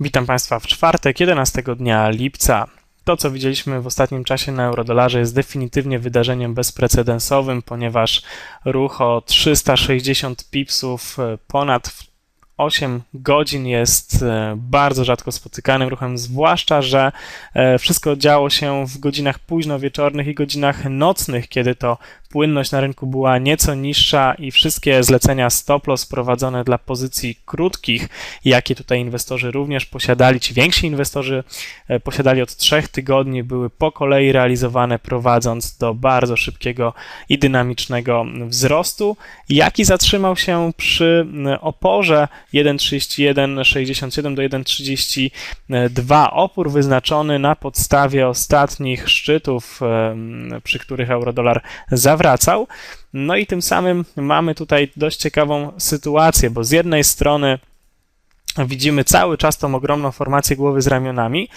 Witam Państwa w czwartek, 11 dnia lipca. To, co widzieliśmy w ostatnim czasie na eurodolarze, jest definitywnie wydarzeniem bezprecedensowym, ponieważ ruch o 360 pipsów e, ponad 8 godzin jest e, bardzo rzadko spotykanym ruchem, zwłaszcza, że e, wszystko działo się w godzinach późno wieczornych i godzinach nocnych, kiedy to płynność na rynku była nieco niższa i wszystkie zlecenia stop loss prowadzone dla pozycji krótkich, jakie tutaj inwestorzy również posiadali, ci więksi inwestorzy e, posiadali od trzech tygodni, były po kolei realizowane, prowadząc do bardzo szybkiego i dynamicznego wzrostu, jaki zatrzymał się przy oporze? 1,3167 do 1,32 opór wyznaczony na podstawie ostatnich szczytów, przy których eurodolar zawracał. No i tym samym mamy tutaj dość ciekawą sytuację, bo z jednej strony widzimy cały czas tą ogromną formację głowy z ramionami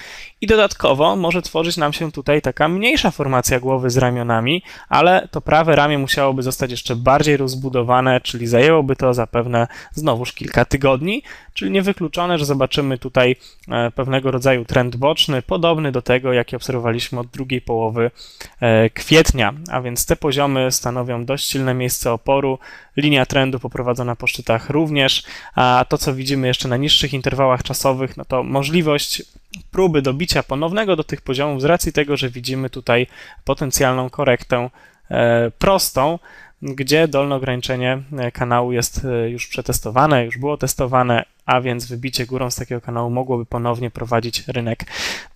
i dodatkowo może tworzyć nam się tutaj taka mniejsza formacja głowy z ramionami, ale to prawe ramię musiałoby zostać jeszcze bardziej rozbudowane, czyli zajęłoby to zapewne znowuż kilka tygodni, czyli niewykluczone, że zobaczymy tutaj e, pewnego rodzaju trend boczny, podobny do tego, jaki obserwowaliśmy od drugiej połowy e, kwietnia, a więc te poziomy stanowią dość silne miejsce oporu, linia trendu poprowadzona po szczytach również, a to, co widzimy jeszcze na niższych interwałach czasowych, no to możliwość próby dobicia ponownego do tych poziomów z racji tego, że widzimy tutaj potencjalną korektę e, prostą, gdzie dolne ograniczenie e, kanału jest e, już przetestowane, już było testowane, a więc wybicie górą z takiego kanału mogłoby ponownie prowadzić rynek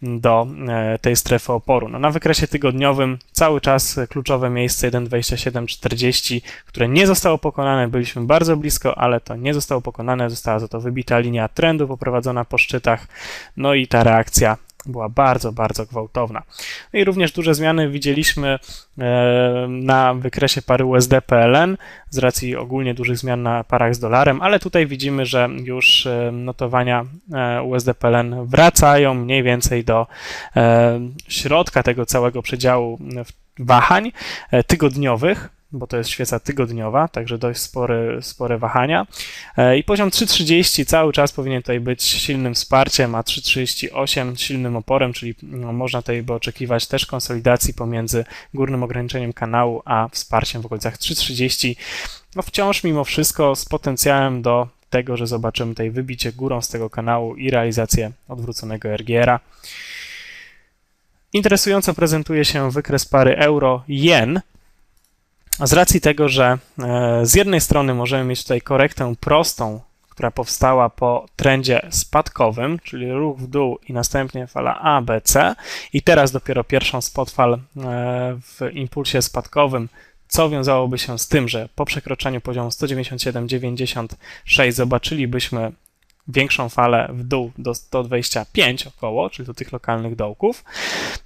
do e, tej strefy oporu. No, na wykresie tygodniowym cały czas kluczowe miejsce 1,2740, które nie zostało pokonane, byliśmy bardzo blisko, ale to nie zostało pokonane, została za to wybita linia trendu poprowadzona po szczytach, no i ta reakcja była bardzo, bardzo gwałtowna. No i również duże zmiany widzieliśmy e, na wykresie pary USD-PLN z racji ogólnie dużych zmian na parach z dolarem, ale tutaj widzimy, że już e, notowania e, USD-PLN wracają mniej więcej do środka tego całego przedziału wahań tygodniowych bo to jest świeca tygodniowa, także dość spory, spore wahania. E, I poziom 3,30 cały czas powinien tutaj być silnym wsparciem, a 3,38 silnym oporem, czyli no, można tutaj by oczekiwać też konsolidacji pomiędzy górnym ograniczeniem kanału, a wsparciem w okolicach 3,30. No wciąż mimo wszystko z potencjałem do tego, że zobaczymy tutaj wybicie górą z tego kanału i realizację odwróconego RGR-a. Interesująco prezentuje się wykres pary euro-jen, z racji tego, że e, z jednej strony możemy mieć tutaj korektę prostą, która powstała po trendzie spadkowym, czyli ruch w dół i następnie fala ABC i teraz dopiero pierwszą spotfal e, w impulsie spadkowym, co wiązałoby się z tym, że po przekroczeniu poziomu 197,96 zobaczylibyśmy większą falę w dół do 125 około, czyli do tych lokalnych dołków.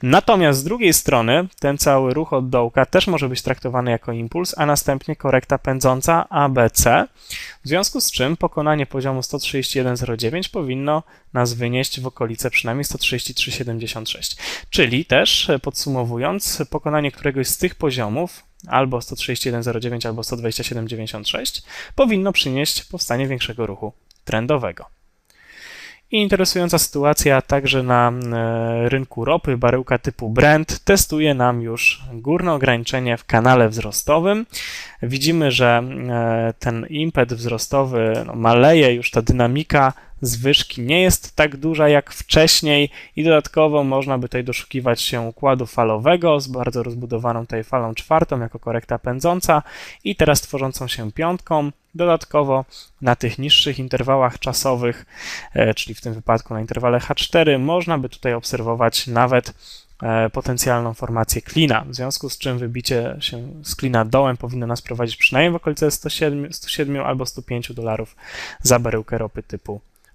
Natomiast z drugiej strony ten cały ruch od dołka też może być traktowany jako impuls, a następnie korekta pędząca ABC, w związku z czym pokonanie poziomu 131,09 powinno nas wynieść w okolice przynajmniej 133,76. Czyli też podsumowując, pokonanie któregoś z tych poziomów albo 131,09 albo 127,96 powinno przynieść powstanie większego ruchu trendowego. I interesująca sytuacja także na e, rynku ropy. Baryłka typu Brent testuje nam już górne ograniczenie w kanale wzrostowym. Widzimy, że e, ten impet wzrostowy no, maleje, już ta dynamika zwyżki nie jest tak duża jak wcześniej i dodatkowo można by tutaj doszukiwać się układu falowego z bardzo rozbudowaną tutaj falą czwartą jako korekta pędząca i teraz tworzącą się piątką. Dodatkowo na tych niższych interwałach czasowych, e, czyli w tym wypadku na interwale H4, można by tutaj obserwować nawet e, potencjalną formację klina, w związku z czym wybicie się z klina dołem powinno nas prowadzić przynajmniej w okolice 107, 107 albo 105 dolarów za baryłkę ropy typu